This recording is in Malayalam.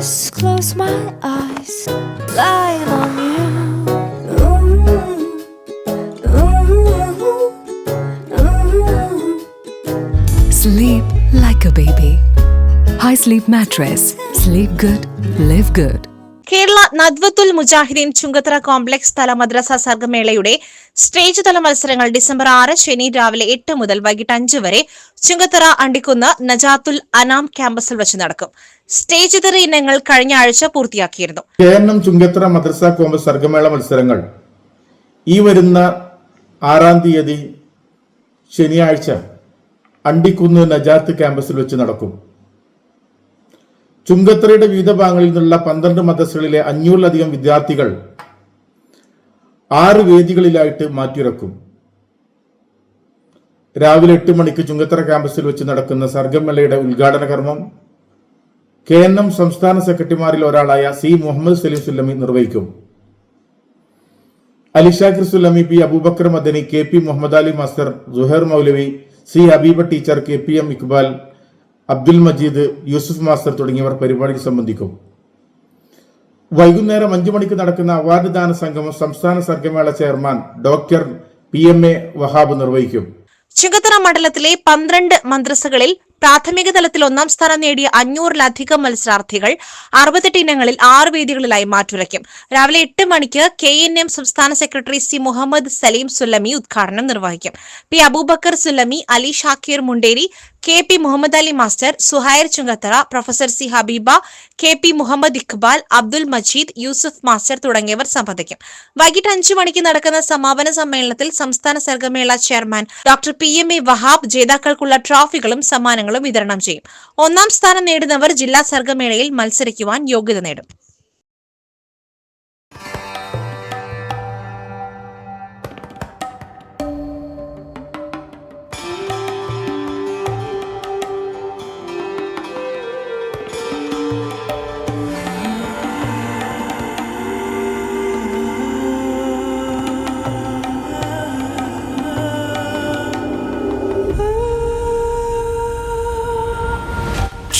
just close my eyes, lying on you. Sleep like a baby. High Sleep Mattress. Sleep good, live good. Kerala Nadvathul Mujahideen Chungathara complex തല മദ്രസ സർഗമേളയുടെ സ്റ്റേജ് തല മത്സരങ്ങൾ ഡിസംബർ ആറ് ശനി രാവിലെ എട്ട് മുതൽ വൈകിട്ട് അഞ്ച് വരെ ചുങ്കത്തറ അണ്ടിക്കുന്ന് നജാത്തുൽ അനാം ക്യാമ്പസിൽ വെച്ച് നടക്കും. സ്റ്റേജ് ഇതര ഇനങ്ങൾ കഴിഞ്ഞ ആഴ്ച പൂർത്തിയാക്കിയിരുന്നു. കേരളം ചുങ്കത്തറ മദ്രസ കോംപ്ലക്സ് സർഗമേള മത്സരങ്ങൾ ഈ വരുന്ന ആറാം തീയതി ശനിയാഴ്ച അണ്ടിക്കുന്ന് നജാത്ത് ക്യാമ്പസിൽ വെച്ച് നടക്കും. ചുങ്കത്തറയുടെ വിവിധ ഭാഗങ്ങളിൽ നിന്നുള്ള പന്ത്രണ്ട് മദ്രസകളിലെ അഞ്ഞൂറിലധികം വിദ്യാർത്ഥികൾ ആറ് വേദികളിലായിട്ട് മാറ്റിയിറക്കും. രാവിലെ എട്ട് മണിക്ക് ചുങ്കത്തറ ക്യാമ്പസിൽ വെച്ച് നടക്കുന്ന സർഗമേളയുടെ ഉദ്ഘാടന കർമ്മം കെ എൻ എം സംസ്ഥാന സെക്രട്ടറിമാരിൽ ഒരാളായ സി മുഹമ്മദ് സലീം സുല്ലമി നിർവഹിക്കും. Alishakir Sullami P Abubakar Madani K P Muhammad Ali master Juhair Maulavi C Habeeba teacher K P M Iqbal Abdul Majeed Yusuf master തുടങ്ങിയവർ പരിപാടിക്ക് സംബന്ധിക്കും. വൈകുന്നേരം അഞ്ചു മണിക്ക് നടക്കുന്ന അവാർഡ് ദാന സംഗമം സംസ്ഥാന Sargamela chairman doctor P M A Wahab നിർവഹിക്കും. ചുങ്കത്തറ മണ്ഡലത്തിലെ പന്ത്രണ്ട് മദ്രസകളിൽ പ്രാഥമിക തലത്തിൽ ഒന്നാം സ്ഥാനം നേടിയ അഞ്ഞൂറിലധികം മത്സരാർത്ഥികൾ അറുപത്തെട്ട് ഇനങ്ങളിൽ ആറ് വേദികളിലായി മാറ്റുരയ്ക്കും. രാവിലെ എട്ട് മണിക്ക് കെ എൻ എം സംസ്ഥാന സെക്രട്ടറി സി മുഹമ്മദ് സലീം സുല്ലമി ഉദ്ഘാടനം നിർവഹിക്കും. P Abubakar Sullami Ali Shakir Munderi K P Muhammad Ali master Suhair Chungathara professor C Habeeba K P Muhammad Iqbal Abdul Majeed Yusuf master തുടങ്ങിയവർ സംബന്ധിക്കും. വൈകിട്ട് അഞ്ചു മണിക്ക് നടക്കുന്ന സമാപന സമ്മേളനത്തിൽ സംസ്ഥാന Sargamela chairman doctor P M A Wahab ജേതാക്കൾക്കുള്ള ട്രോഫികളും സമ്മാനങ്ങളും വിതരണം ചെയ്യും. ഒന്നാം സ്ഥാനം നേടുന്നവർ ജില്ലാ സർഗമേളയിൽ മത്സരിക്കുവാൻ യോഗ്യത നേടും.